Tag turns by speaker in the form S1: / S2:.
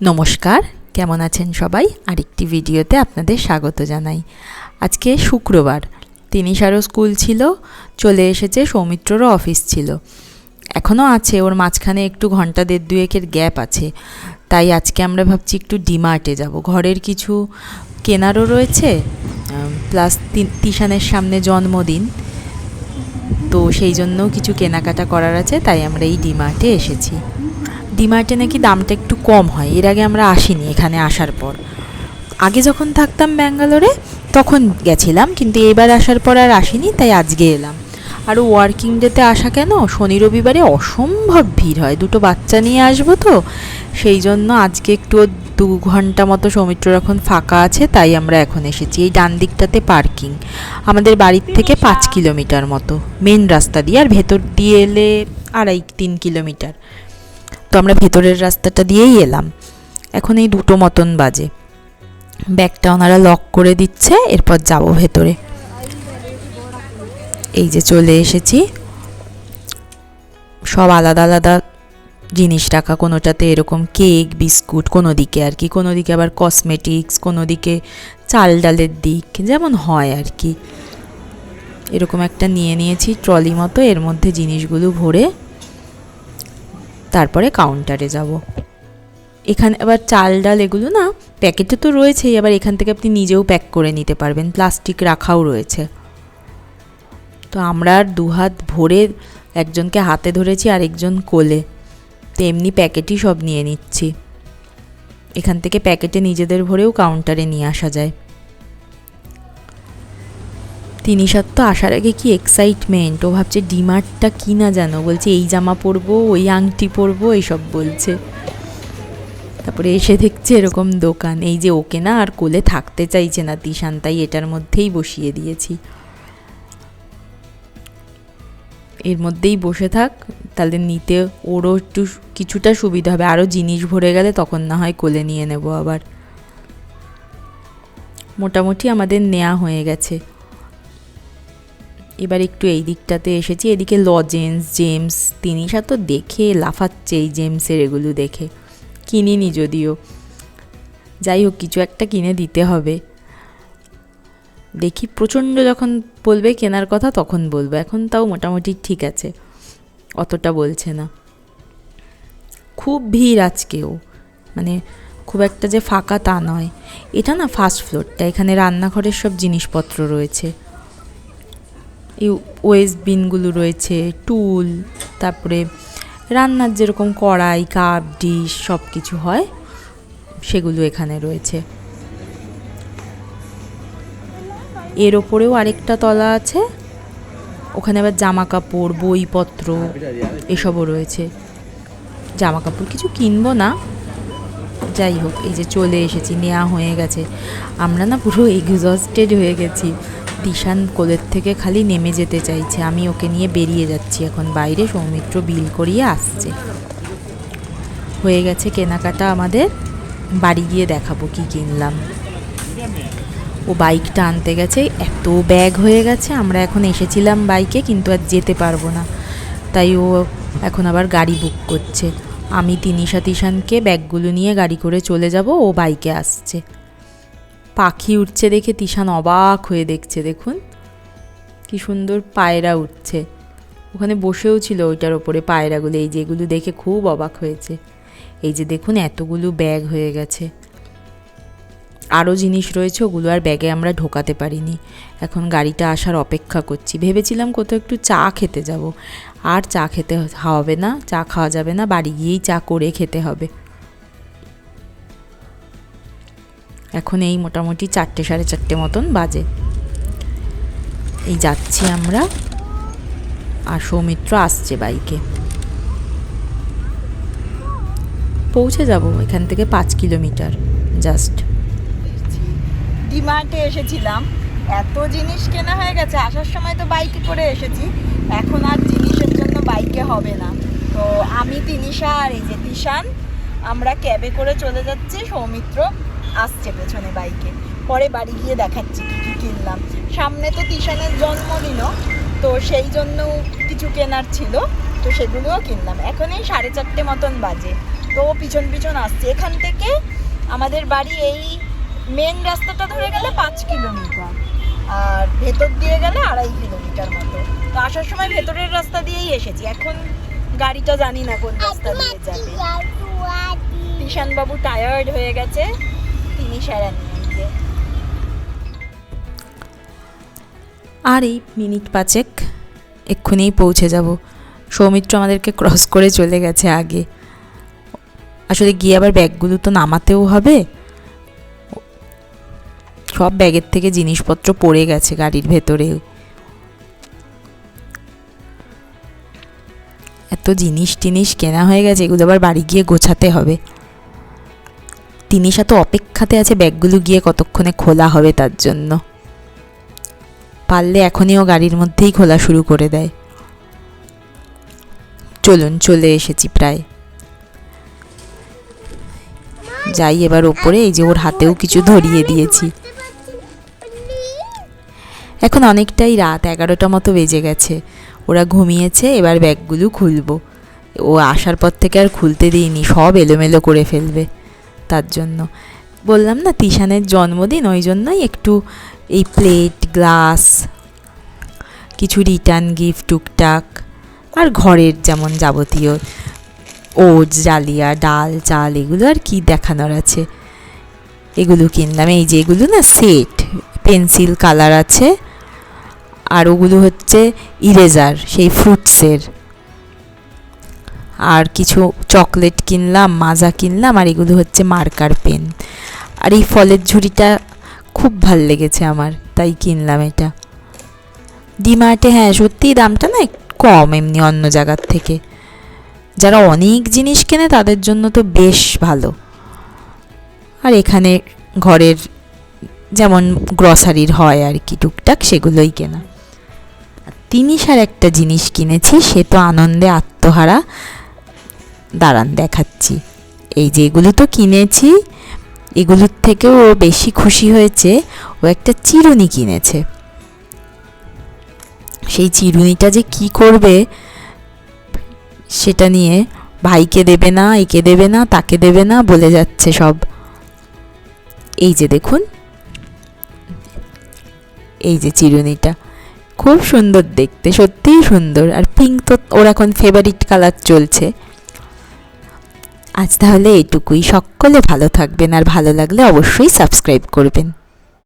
S1: নমস্কার, কেমন আছেন সবাই? আরেকটি ভিডিওতে আপনাদের স্বাগত জানাই। আজকে শুক্রবার, তিনিশারও স্কুল ছিল, চলে এসেছে সৌমিত্ররও অফিস ছিল। এখনও আছে, ওর মাঝখানে একটু ঘণ্টা দেড় দুয়েকের গ্যাপ আছে। তাই আজকে আমরা ভাবছি একটু ডিমার্টে যাব। ঘরের কিছু কেনারও রয়েছে প্লাস তিশানের সামনে জন্মদিন। তো সেই জন্য কিছু কেনাকাটা করার আছে, তাই আমরা এই ডিমার্টে এসেছি। ডিমার্টে নাকি দামটা একটু কম হয়, এর আগে আমরা আসিনি এখানে আসার পর। আগে যখন থাকতাম ব্যাঙ্গালোরে, তখন গেছিলাম, কিন্তু এবার আসার পর আর আসিনি, তাই আজকে এলাম। আর ওয়ার্কিং ডেতে আসা কেন? শনি, রবিবারে অসম্ভব ভিড় হয়, দুটো বাচ্চা নিয়ে আসব তো। সেই জন্য আজকে একটু দু ঘণ্টা মতো সৌমিত্র এখন ফাঁকা আছে, তাই আমরা এখন এসেছি, এই ডান দিকটাতে পার্কিং। আমাদের বাড়ির থেকে পাঁচ কিলোমিটার মতো মেন রাস্তা দিয়ে, আর ভেতর দিয়ে এলে আড়াই, তিন কিলোমিটার। তো আমরা ভেতরের রাস্তাটা দিয়েই এলাম। এখন এই দুটো মতন বাজে। ব্যাগটা ওনারা লক করে দিচ্ছে, এরপর যাব ভেতরে। এই যে চলে এসেছি। সব আলাদা আলাদা জিনিস রাখা, কোনোটাতে এরকম কেক, বিস্কুট কোনো দিকে আর কি। কোনো দিকে আবার কসমেটিক্স কোনো দিকে চাল ডালের দিক, যেমন হয় আর কি। এরকম একটা নিয়ে নিয়েছি ট্রলি মতো, এর মধ্যে জিনিসগুলো ভরে তারপরে কাউন্টারে যাব। এখানে আবার চাল ডাল এগুলো না প্যাকেটে তো রয়েছেই, আবার এখান থেকে আপনি নিজেও প্যাক করে নিতে পারবেন প্লাস্টিক রাখাও রয়েছে। তো আমরা আর দুহাত ভরে একজনকে হাতে ধরেছি, আরেকজন কোলে। তো এমনি প্যাকেটই সব নিয়ে নিচ্ছি। এখান থেকে প্যাকেটে নিজেদের ভরেও কাউন্টারে নিয়ে আসা যায়। তিনিশার তো আসার আগে কি এক্সাইটমেন্ট ও ভাবছে, ডিমার্টটা কি না জানো বলছে, এই জামা পরবো, ওই আংটি পরবো, এইসব বলছে। তারপরে এসে দেখছে এরকম দোকান। এই যে ওকে না আর কোলে থাকতে চাইছে না তিশান, তাই এটার মধ্যেই বসিয়ে দিয়েছি। এর মধ্যেই বসে থাক, তাহলে নিতে ওরও একটু কিছুটা সুবিধা হবে। আরও জিনিস ভরে গেলে তখন না হয় কোলে নিয়ে নেব আবার। মোটামুটি আমাদের নেওয়া হয়ে গেছে। এবার একটু এই দিকটাতে এসেছি, এদিকে লজেন্স জেমস তিনিশা তো দেখে লাফাচ্ছে এই জেমসের এগুলো দেখে। কিনিনি যদিও। যাই হোক, কিছু একটা কিনে দিতে হবে। দেখি, প্রচণ্ড যখন বলবে কেনার কথা তখন বলব, এখন তাও মোটামুটি ঠিক আছে, অতটা বলছে না। খুব ভিড় আজকেও মানে খুব একটা যে ফাঁকা তা নয়। এটা না ফার্স্ট ফ্লোরটা এখানে রান্নাঘরের সব জিনিসপত্র রয়েছে। এই ওয়েস্ট বিনগুলো রয়েছে টুল তারপরে রান্নার যেরকম কড়াই কাপ ডিশ সব কিছু হয়, সেগুলো এখানে রয়েছে। এর ওপরেও আরেকটা তলা আছে, ওখানে আবার জামা কাপড় বইপত্র এসবও রয়েছে। জামা কাপড় কিছু কিনবো না, যাই হোক, এই যে চলে এসেছি নেওয়া হয়ে গেছে। আমরা না পুরো এক্সস্টেড হয়ে গেছি। দিশান কোলের থেকে খালি নেমে যেতে চাইছে। আমি ওকে নিয়ে বেরিয়ে যাচ্ছি এখন বাইরে। সৌমিত্র বিল করিয়ে আসছে। হয়ে গেছে কেনাকাটা আমাদের। বাড়ি গিয়ে দেখাবো কি কিনলাম। ও বাইকটা আনতে গেছে। এত ব্যাগ হয়ে গেছে। আমরা এখন এসেছিলাম বাইকে, কিন্তু আর যেতে পারব না। তাই ও এখন আবার গাড়ি বুক করছে। আমি তিনিশা তিশানকে ব্যাগগুলো নিয়ে গাড়ি করে চলে যাব। ও বাইকে আসছে। পাখি উঠছে দেখে তিশান অবাক হয়ে দেখছে, দেখুন। কি সুন্দর পায়রা উঠছে ওখানে বসেও ছিল ওইটার ওপরে পায়রাগুলো, এই যেগুলো দেখে খুব অবাক হয়েছে। এই যে দেখুন, এতগুলো ব্যাগ হয়ে গেছে। আরও জিনিস রয়েছে, ওগুলো আর ব্যাগে আমরা ঢোকাতে পারিনি। এখন গাড়িটা আসার অপেক্ষা করছি। ভেবেছিলাম কোথাও একটু চা খেতে যাব। আর চা খেতে হবে না, চা খাওয়া যাবে না, বাড়ি গিয়েই চা করে খেতে হবে। এখন এই মোটামুটি চারটে, সাড়ে চারটে মতন বাজে। এই যাচ্ছি আমরা। আর সৌমিত্র আসছে বাইকে। পৌঁছে যাব এখান থেকে পাঁচ কিলোমিটার, জাস্ট।
S2: ডিমার্টে এসেছিলাম। এত জিনিস কেনা হয়ে গেছে, আসার সময় তো বাইকে করে এসেছি। এখন আর জিনিসের জন্য বাইকে হবে না। তো আমি তিনিশা আর এই যে তিশান, আমরা ক্যাবে করে চলে যাচ্ছি সৌমিত্র। আসছে পেছনে বাইকে। পরে বাড়ি গিয়ে দেখাচ্ছি কী কী কিনলাম। সামনে তো তিশানের জন্মদিনও তো সেই জন্য কিছু কেনার ছিল তো সেগুলোও কিনলাম। এখন এই সাড়ে চারটে মতন বাজে তো পিছন পিছন আসছে। এখান থেকে আমাদের বাড়ি এই মেন রাস্তাটা ধরে গেলে পাঁচ কিলোমিটার আর ভেতর দিয়ে গেলে আড়াই কিলোমিটার মতো। তো আসার সময় ভেতরের রাস্তা দিয়েই এসেছি। এখন গাড়িটা জানি না কোন রাস্তা দিয়ে যাবে। বাবু টায়ার্ড হয়ে গেছে।
S1: আর এই মিনিট পাঁচেক এক্ষুনিই পৌঁছে যাব। সৌমিত্র আমাদেরকে ক্রস করে চলে গেছে আগে। আসলে গিয়ে আবার ব্যাগগুলো তো নামাতেও হবে। সব ব্যাগের থেকে জিনিসপত্র পড়ে গেছে গাড়ির ভেতরে। এত জিনিস টিনিস কেনা হয়ে গেছে, এগুলো আবার বাড়ি গিয়ে গোছাতে হবে। তিনিশা তো অপেক্ষাতে আছে ব্যাগগুলো গিয়ে কতক্ষণে খোলা হবে তার জন্য। পারলে এখনই ও গাড়ির মধ্যেই খোলা শুরু করে দেয়। চলুন, চলে এসেছি প্রায়। যাই এবার ওপরে, এই যে ওর হাতেও কিছু ধরিয়ে দিয়েছি। এখন অনেকটাই রাত, এগারোটা মতো বেজে গেছে। ওরা ঘুমিয়েছে, এবার ব্যাগগুলো খুলবো। ও আসার পর থেকে আর খুলতে দিইনি, সব এলোমেলো করে ফেলবে। তার জন্য। বললাম, না, তিশানের জন্মদিন, ওই জন্যই একটু এই প্লেট, গ্লাস, কিছু রিটার্ন গিফট, টুকটাক, আর ঘরের যেমন যাবতীয় ওটস, জালিয়া, ডাল, চাল, এগুলো আর কি দেখানোর আছে। এগুলো কিনলাম। এই যে এগুলো না, সেট, পেন্সিল, কালার আছে, আর ওগুলো হচ্ছে ইরেজার, সেই ফ্রুটসের। আর কিছু চকলেট কিনলাম, মাজা কিনলাম, আর এগুলো হচ্ছে মার্কার পেন আর এই ফলের ঝুড়িটা খুব ভালো লেগেছে আমার, তাই কিনলাম এটা। ডিমার্টে হ্যাঁ সত্যিই দামটা না কম এমনি অন্য জায়গার থেকে। যারা অনেক জিনিস কেনে তাদের জন্য তো বেশ ভালো। আর এখানে ঘরের যেমন গ্রসারির হয় আর কি, টুকটাক সেগুলোই কেনা। আর তিনিশার একটা জিনিস কিনেছি, সে তো আনন্দে আত্মহারা। দাঁড়ান, দেখাচ্ছি। এই যে এগুলো তো কিনেছি, এগুলোর থেকেও ও বেশি খুশি হয়েছে, ও একটা চিরুনি কিনেছে। সেই চিরুনিটা যে কি করবে, সেটা নিয়ে ভাইকে দেবে না, একে দেবে না, তাকে দেবে না, বলে যাচ্ছে সব। এই যে দেখুন, এই যে চিরুনিটা। খুব সুন্দর দেখতে, সত্যিই সুন্দর। আর পিঙ্ক তো ওর এখন ফেভারিট কালার চলছে। আজ তাহলে এটুকুই সকলে ভালো থাকবেন আর ভালো লাগলে অবশ্যই সাবস্ক্রাইব করবেন।